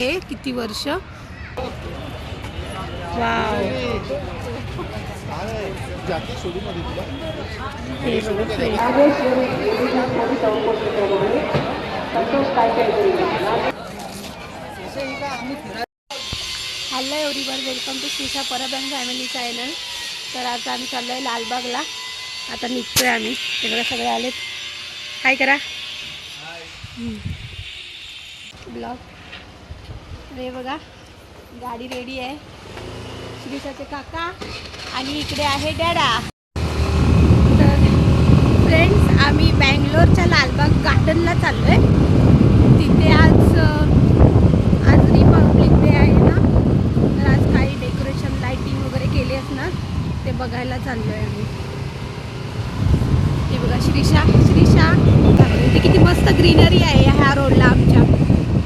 हे किती वर्ष? Hello everyone welcome to Shrisha Parab and family channel. तर आता आम्ही चाललो आहे लालबागला. आता निघतोय आम्ही. तिकडे सगळे आलेत. काय करा. ब्लॉग रे बघा गाडी रेडी आहे. श्रीषाचे काका आणि इकडे आहे डॅडा. तर फ्रेंड्स आम्ही बँगलोरच्या लालबाग गार्डनला चाललो आहे तिथे आज आज रिपब्लिक डे आहे ना? तर आज काही डेकोरेशन लाईटिंग वगैरे केली असणार. ते बघायला चाललो आहे आम्ही. हे बघा श्रीषा श्रीषा इथे किती मस्त ग्रीनरी आहे ह्या रोडला आमच्या.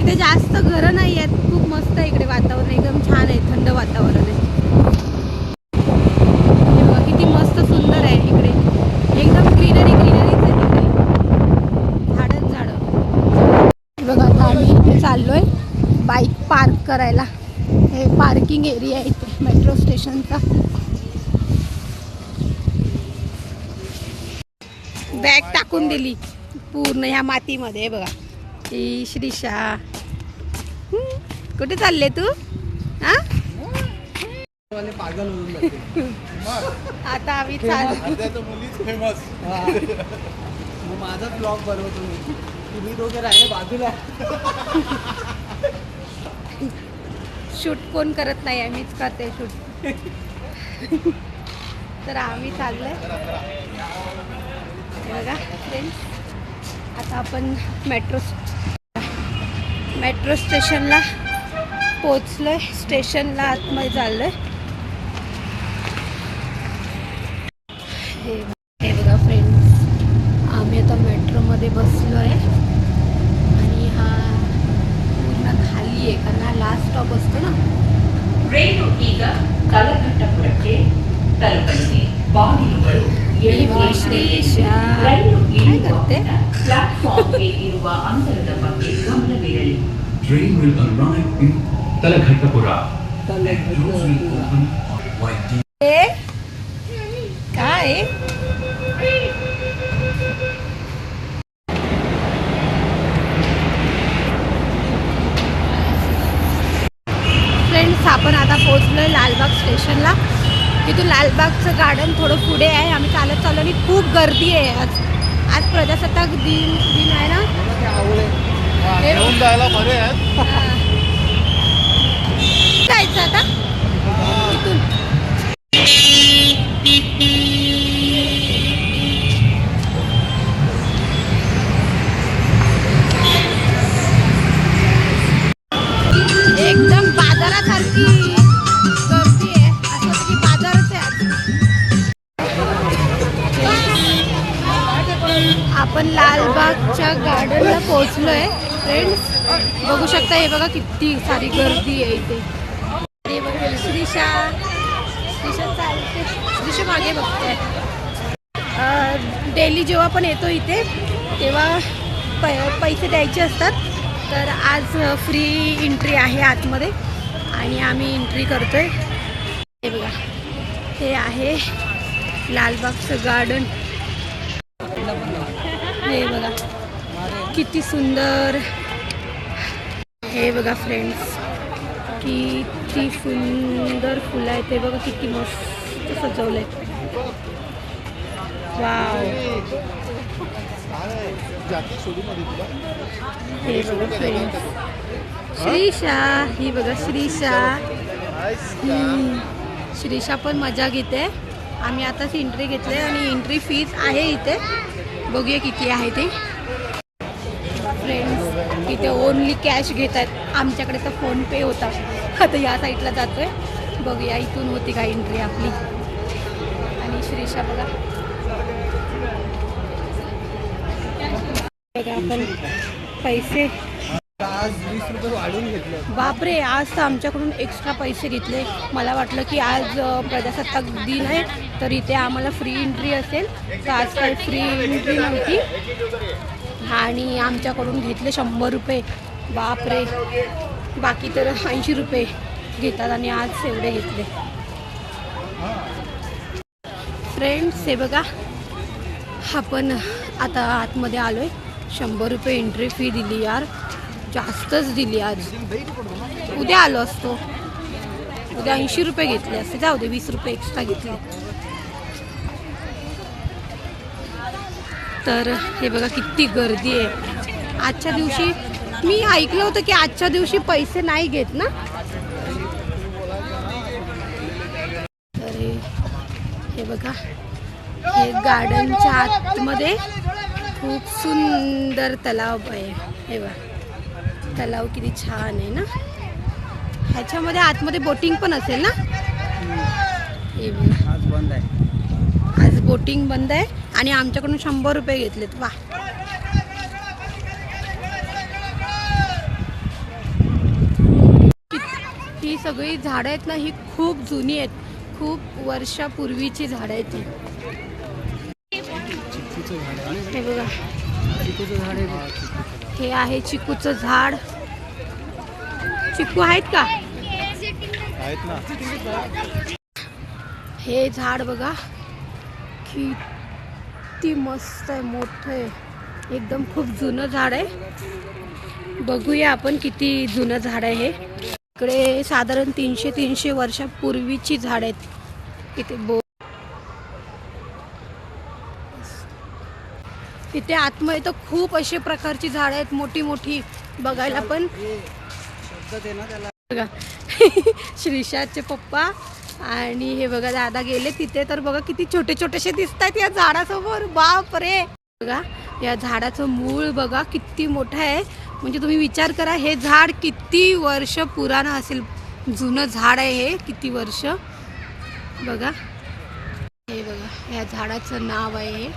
इथे जास्त घरं नाही आहेत मस्त आहे इकडे वातावरण एकदम छान आहे थंड वातावरण आहे. हे बघा किती मस्त सुंदर आहे इकडे. एकदम ग्रीनरी ग्रीनरीच आहे तिकडे झाडच झाडं. बघा आता आम्ही इथे चाललोय बाईक पार्क करायला. हे पार्किंग एरिया आहे इथे मेट्रो स्टेशनचा बॅग टाकून दिली पूर्ण ह्या मातीमध्ये बघा. ही श्रीशा कुठे चालले तू? हा? वाले पागल होऊन जाते आता आम्ही माझाच ब्लॉग बनवतो मी. तुम्ही दोघे राहिले बाजूला. शूट कोण करत नाही आहे? मीच करते शूट. तर आम्ही चाललोय. बघा फ्रेंड्स आता आपण मेट्रो मेट्रो स्टेशनला पोचलोय स्टेशनला आतमध्ये चाललोय हे हे बघा फ्रेंड्स आम्ही आता मेट्रोमध्ये बसलो आहे आणि हा पूर्ण खाली आहे कारण हा लास्ट स्टॉप असतो ना ರೈಲು ಈಗ ಕಲಘಟ್ಟಪುರಕ್ಕೆ ತಲುಪಲಿದೆ ಬಾಗಿಲುಗಳು ಇವ ಶ್ರೀಶ. ರೈಲು ಇಳಿಯುವ ಹೇಗತ್ತೆ? ಮುನ್ನ ಪ್ಲಾಟ್ಫಾರ್ಮ್ಗೆ ಇರುವ ಅಂತರದ ಬಗ್ಗೆ ಗಮನವಿರಲಿ Train will arrive in काय? फ्रेंड्स आपण आता पोहोचलोय लालबाग स्टेशनला. तिथून लालबागचं गार्डन थोडं पुढे आहे. आम्ही चालत चाललो आणि खूप गर्दी आहे आज. आज प्रजासत्ताक दिन दिन आहे ना? जायचं आता? इथून. एकदम बाजारासारखी गर्दी आहे. असं की बाजारच आहे आपण लालबागच्या गार्डनला पोहोचलोय. फ्रेंड्स बघू शकता हे बघा किती सारी गर्दी आहे इथे. दिशा. श्रीषा चालते मागे बघते. डेली जेव्हा पण येतो इथे तेव्हा पै पैसे द्यायचे असतात. तर आज फ्री एंट्री आहे आतमध्ये. आणि आम्ही एंट्री करतोय. हे बघा. हे आहे लालबागचं गार्डन हे बघा. किती सुंदर. हे बघा फ्रेंड्स किती सुंदर फुलं आहेत ते बघा किती मस्त सजवलंय. वाव. जाती हे बघा फ्रेंड्स श्रीषा ही बघा श्रीषा. श्रीशा श्रीषा पण मजा घेते. आम्ही आताच एंट्री घेतली आणि एंट्री फीज आहे इथे. बघूया किती आहे ते. फ्रेंड्स इथे ओनली कॅश घेत आहेत आमच्याकडे तर फोन पे होता. आता या साईडला जातोय. बघूया इथून होती का एंट्री आपली? आणि श्रीषा बघा. बघा आपण पैसे. बापरे आज तर आमच्याकडून एक्स्ट्रा पैसे घेतले. मला वाटलं की आज प्रजासत्ताक दिन आहे तर इथे आम्हाला फ्री एंट्री असेल. तर आज काही फ्री एंट्री नव्हती. आणि आमच्याकडून घेतले शंभर रुपये. बापरे. बाकी तर ऐंशी रुपये घेतात आणि आज एवढे घेतले. फ्रेंड्स हे बघा. आपण आता आतमध्ये आलो आहे शंभर रुपये एंट्री फी दिली यार. जास्तच दिली आज. उद्या आलो असतो. उद्या ऐंशी रुपये घेतले असते. जाऊ दे वीस रुपये एक्स्ट्रा घेतले. तर हे बघा किती गर्दी आहे. आजच्या दिवशी मी ऐकलं होतं की आजच्या दिवशी पैसे नाही घेत ना? तर हे- बघा हे गार्डनच्या आतमध्ये खूप सुंदर तलाव आहे. हे बघा तलाव किती छान आहे ना? ह्याच्यामध्ये आतमध्ये बोटिंग पण असेल ना? हे बघा. आज बंद आहे आज बोटिंग बंद आहे आणि आमच्याकडून शंभर रुपये घेतलेत. वा ही सगळी झाडं आहेत ना ही खूप जुनी आहेत. खूप वर्षापूर्वीची झाडं आहेत ही. हे बघा. चिकूचं झाड आहे. हे आहे चिकूचं झाड. चिकू आहेत का? आहेत ना. हे झाड बघा. किती मस्त आहे मोठं आहे. एकदम खूप जुनं झाड आहे. बघूया आपण किती जुनं झाड आहे हे. इकडे साधारण तीनशे तीनशे वर्षापूर्वीची झाड आहेत. इथे बो तिथे आतमध्ये तर खूप असे प्रकारची झाडं आहेत मोठी मोठी. बघायला पण बघा. श्रीषाचे पप्पा आणि हे बघा दादा गेले तिथे. तर बघा किती छोटे छोटेसे दिसत आहेत या झाडासमोर. बाप रे बघा या झाडाचं मूळ बघा किती मोठं आहे. म्हणजे तुम्ही विचार करा हे झाड किती वर्ष पुराणं असेल? जुनं झाड आहे हे किती वर्ष? बघा. हे बघा या झाडाचं नाव आहे हे.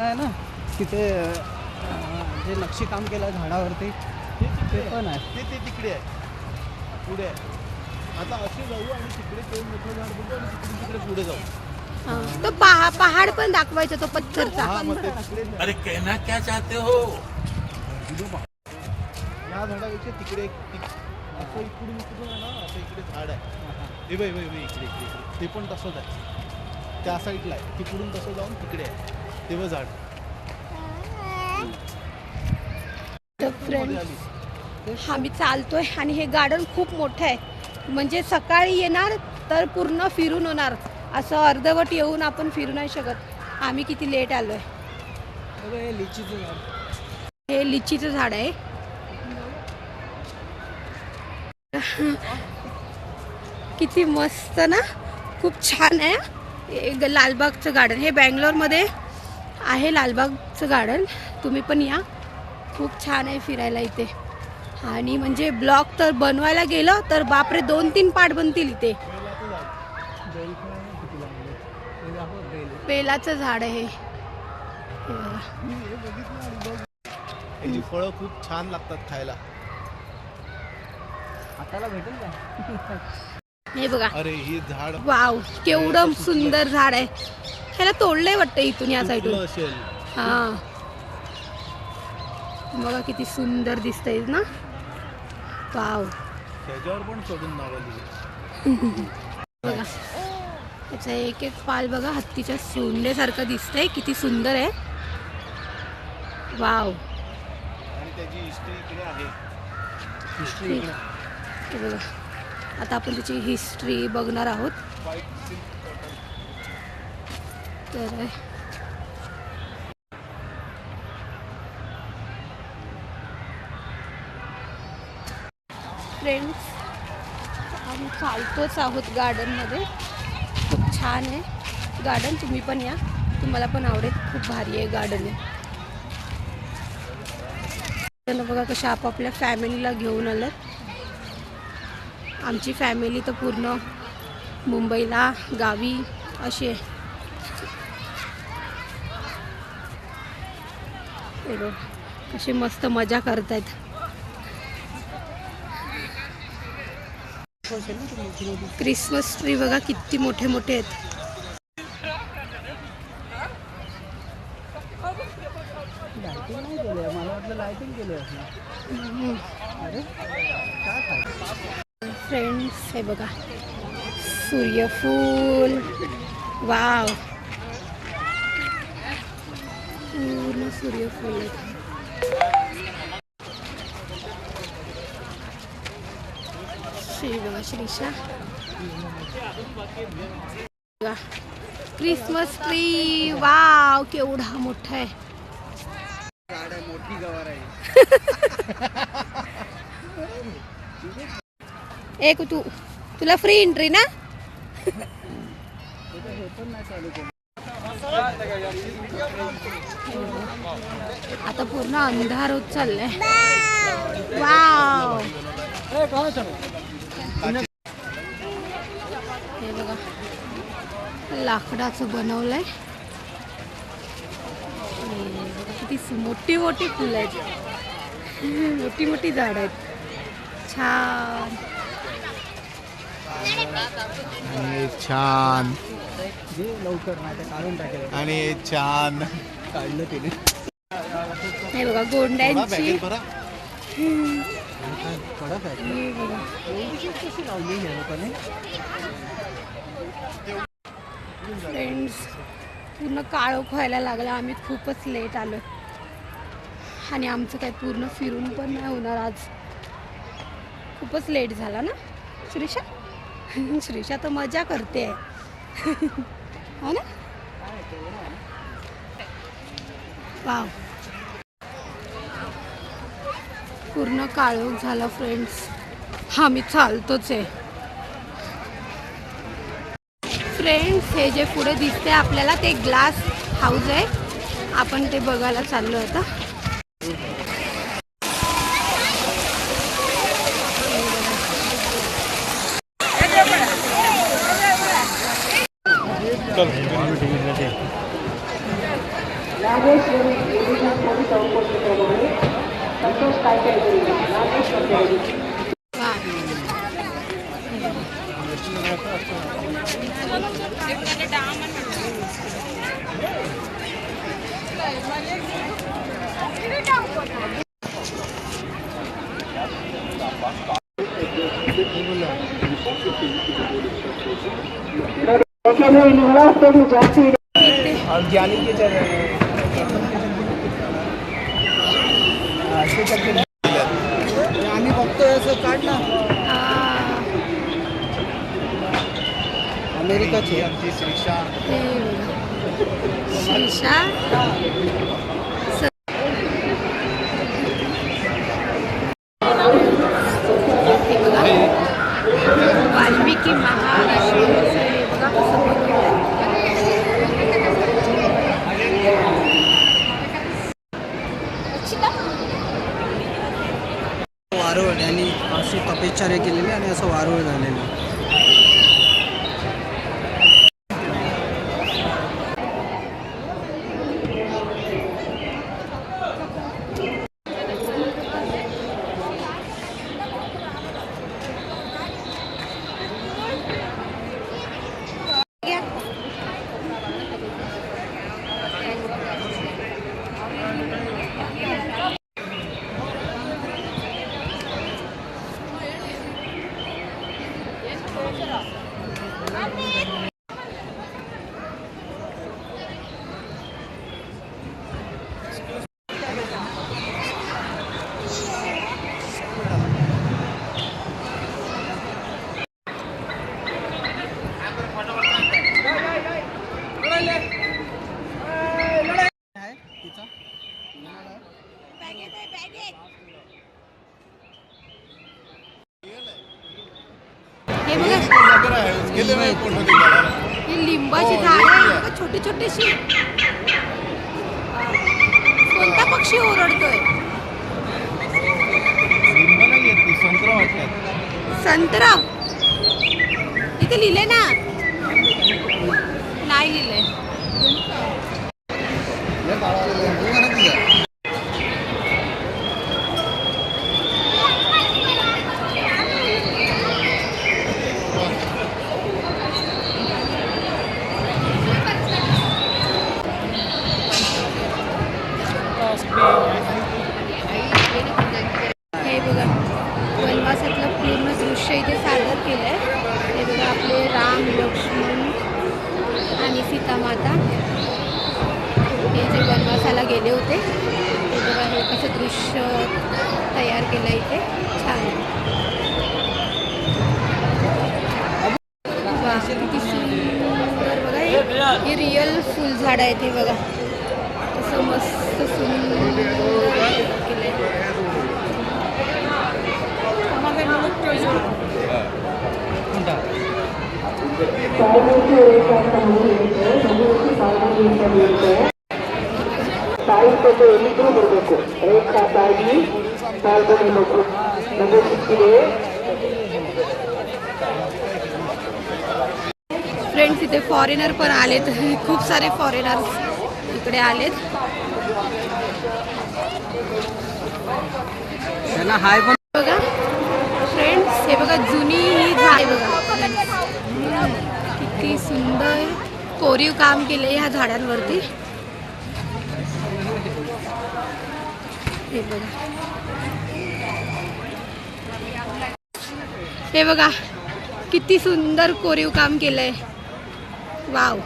आहे ना तिथे अं, जे नक्षीकाम केलं झाडावरती ते पण आहे. ते ते तिकडे आहे. पुढे आहे. आता असे जाऊ आणि तिकडे ते मोठं झाड बघू आणि तिकडून तिकडे पुढे जाऊ. हा. तो पहा पहाड पण दाखवायचा तो पत्थरचा. हा मग ते तिकडे अरे कहना क्या चाहते हो? या झाडापेक्षा तिकडे एक असं इकडून इकडून आहे ना? असं इकडे झाड आहे. हे बाई बाई बाई इकडे इकडे इकडे. ते पण तसंच आहे. त्या साईडला आहे. तिकडून तसं जाऊन तिकडे आहे. तेव्हा झाड. तर फ्रेंडमध्ये आली? आम्ही चालतोय आणि हे गार्डन खूप मोठं आहे. म्हणजे सकाळी येणार तर पूर्ण फिरून होणार. असं अर्धवट येऊन आपण फिरू नाही शकत. आम्ही किती लेट आलोय. बघा हे लिचीचं झाड. हे लिचीचं झाड आहे. किती मस्त ना? खूप छान आहे. लालबागचं गार्डन हे बँगलोरमध्ये आहे लालबागचं गार्डन तुम्ही पण या. खूप छान आहे फिरायला इथे. आणि म्हणजे ब्लॉक तर बनवायला गेलं तर बापरे दोन तीन पार्ट बनतील इथे. बेलाचं झाड आहे. याची फळं खूप छान लागतात खायला. हाताला भेटेल का? हे बघा. अरे ही झाड वाव केवढं सुंदर. झाड आहे. ह्याला तोडलंय वाटतं इथून या साईडून. असेल. हा. बघा किती सुंदर दिसतंय ना. वाव. त्याच्यावर पण नावं लिहिली बघा. त्याचा एक एक पाल बघा हत्तीच्या सोंडेसारखं दिसतंय. किती सुंदर आहे. वाव. आणि त्याची हिस्ट्री इकडे आहे. हिस्ट्री बघा. आता आपण त्याची हिस्ट्री बघणार आहोत. तर फ्रेंड्स आम्ही चालतोच आहोत गार्डनमध्ये खूप छान आहे. गार्डन तुम्ही पण या. तुम्हाला पण आवडेल. खूप भारी आहे गार्डन आहे. येताना बघा कशा आपापल्या फॅमिलीला घेऊन आलं आमची फॅमिली तर पूर्ण मुंबईला गावी अशी आहे. कशी मस्त मजा करतायत. क्रिसमस ट्री बघा किती मोठे मोठे आहेत. फ्रेंड्स हे बघा. सूर्यफूल वाव. पूर्ण सूर्यफूल. Shri Shrisha. Christmas tree wow, केवढा मोठा आहे. मोठी गवार आहे. एक तू तुला फ्री एंट्री ना? आता पूर्ण अंधार होत चाललाय. वाव हे बघा लाकडाचं बनवलंय. किती मोठी मोठी फुलं आहेत. मोठी मोठी झाड आहेत. छान. आणि छान. जे लवकर नाही तर काढून टाकेल. आणि छान. काढलं तिने. हे बघा गोंड्यांची. कडक आहे. हे फ्रेंड्स पूर्ण काळोख व्हायला लागला. आम्ही खूपच लेट आलो आणि आमचं काही पूर्ण फिरून पण नाही होणार आज. खूपच लेट झाला ना? श्रीषा श्रीषा तर मजा करते. हो ना? वाव पूर्ण काळोख झाला फ्रेंड्स हा मी चालतोच आहे. फ्रेंड्स हे जे पुढे दिसते आपल्याला ते ग्लास हाऊस आहे. आपण ते बघायला चाललो आता. वा. ज्ञानी के चल आम्ही बघतोय असं काढ ना आ, अमेरिकाची आमची श्रीषा हे रिअल फुल झाड आहे ते बघा कसं मस्त सुंदर केलं आहे कोणता ಸಾಹಿತ್ಯಕ್ಕೆ ಬರಬೇಕು ರೇಖಾದಾಗಿ ಪಾಲ್ಗೊಳ್ಳಬೇಕು ನಮಗೆ ಸಿಕ್ಕಿದೆ फ्रेंड्स इथे फॉरेनर पण आलेत. खूप सारे फॉरेनर्स इकडे आलेत. हाय पण बघा. फ्रेंड्स हे बघा जुनी ही झाड बघा. किती सुंदर कोरीव काम केलं ह्या झाडांवरती. हे बघा. हे बघा किती सुंदर कोरीव काम केलंय. Wow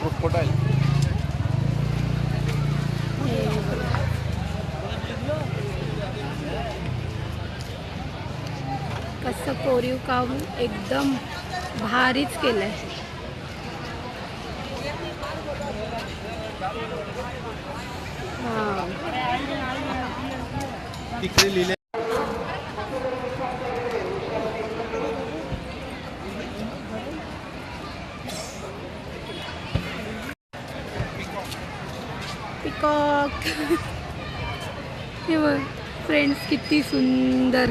crocodile. कसं कोरीव काम एकदम भारीच केलंय हा तिकडे लिहिले. पिकॉक. हे बघ फ्रेंड्स किती सुंदर.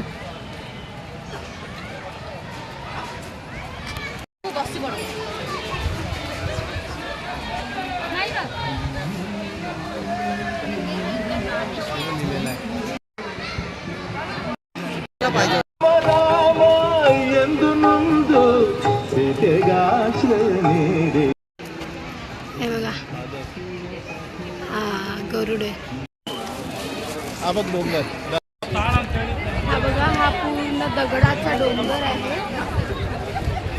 हे बघा. गरुड डोंगर. हा बघा हा पूर्ण दगडाचा डोंगर आहे.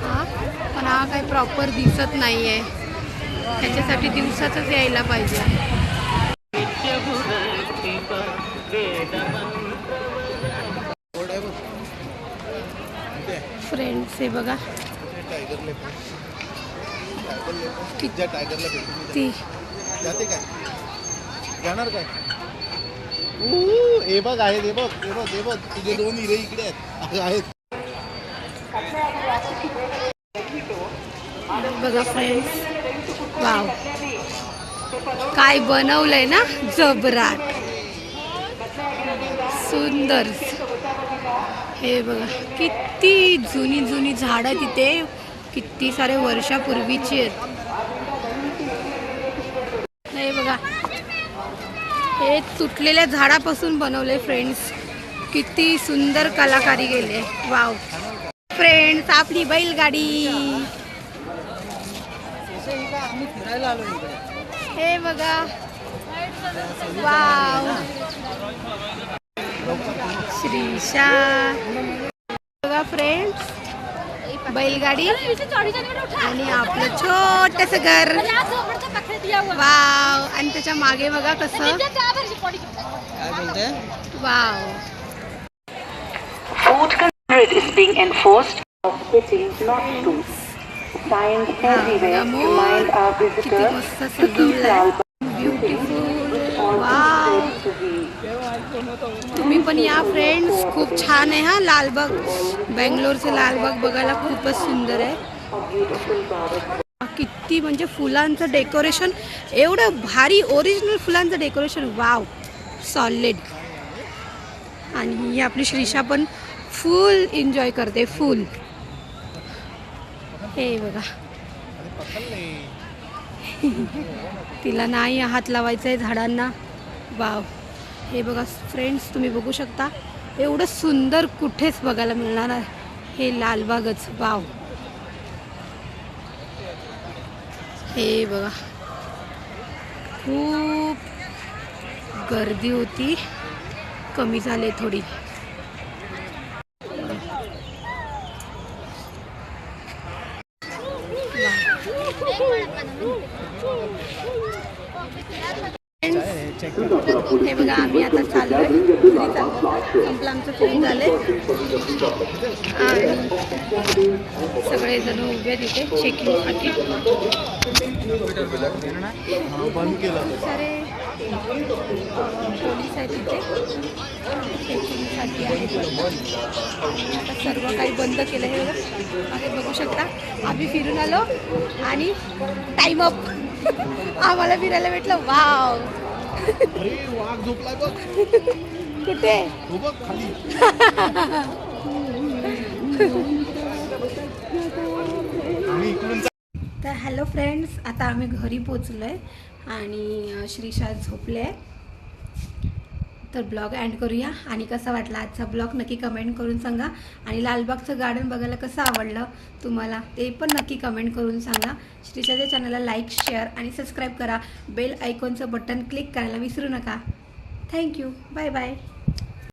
हा पण हा काही प्रॉपर दिसत नाही आहे त्याच्यासाठी दिवसातच यायला पाहिजे बोर्ड आहे बघ इथे आहे. फ्रेंड्स हे बघा. किती- जाणार काय? हे बघ आहे हे बघ हे बघ हे बघ. तुझे दोन हिरे इकडे आहेत. आहेत. बघा फ्रेंड्स वाव काय बनवलंय ना? जबराट. सुंदर. हे बघा किती जुनी जुनी झाडं तिथे किती सारे वर्षापूर्वीची आहेत. हे बघा हे तुटलेल्या झाडापासून बनवले फ्रेंड्स किती सुंदर कलाकारी गेले वाव फ्रेंड्स आपली बैलगाडी. हे बघा. वाव श्रीशा बघा फ्रेंड्स बैलगाडी आणि आपलं छोटस घर वाव आणि त्याच्यामागे बघा कसं wow Food is being enforced of sitting not to. Signs everywhere remind our visitors to keep our beautiful beautiful wow to be. तुम्ही पण या फ्रेंड्स खूप छान आहे हा लालबाग. बेंगलोरचे लालबाग बघायला खूपच सुंदर आहे. किती म्हणजे फुलांचं डेकोरेशन एवढं भारी ओरिजिनल फुलांचं डेकोरेशन वाव सॉलिड आणि ही आपली श्रीषा पण फुल एन्जॉय करते फुल हे बघा. तिला नाही हात लावायचा आहे झाडांना. वाव हे बघा फ्रेंड्स तुम्ही बघू शकता. एवढं सुंदर कुठेच बघायला मिळणार हे लालबागच. वाव. हे बघा. खूप गर्दी होती. कमी झाले थोडी चेक हे बघा आम्ही आता चाललोय घरी चाललो संपलं आमचं फिरून झाले आणि जण उभे तिथे चेकिंगसाठी बंद केलं सारे पोलीस आहेत तिथे. चेकिंगसाठी आहेत आता सर्व काही बंद केलं हे बघा. बघू शकता. आम्ही फिरून आलो आणि टाईम अप आम्हाला फिरायला भेटलं. वाव कुठे वाघ कुठे हो बघ खाली आणि इकडून तर हॅलो फ्रेंड्स आता आम्ही घरी पोचलो आहे आणि श्रीशा झोपले तर ब्लॉग अँड करूया. आणि कसा वाटला आजचा ब्लॉग नक्की कमेंट करून सांगा. आणि लालबागचं गार्डन बघायला कसं आवडलं तुम्हाला ते पण नक्की कमेंट करून सांगा. श्रीशाच्या चॅनलला लाईक शेअर आणि सबस्क्राईब करा. बेल आयकॉनचं बटन क्लिक करायला विसरू नका. Thank you bye bye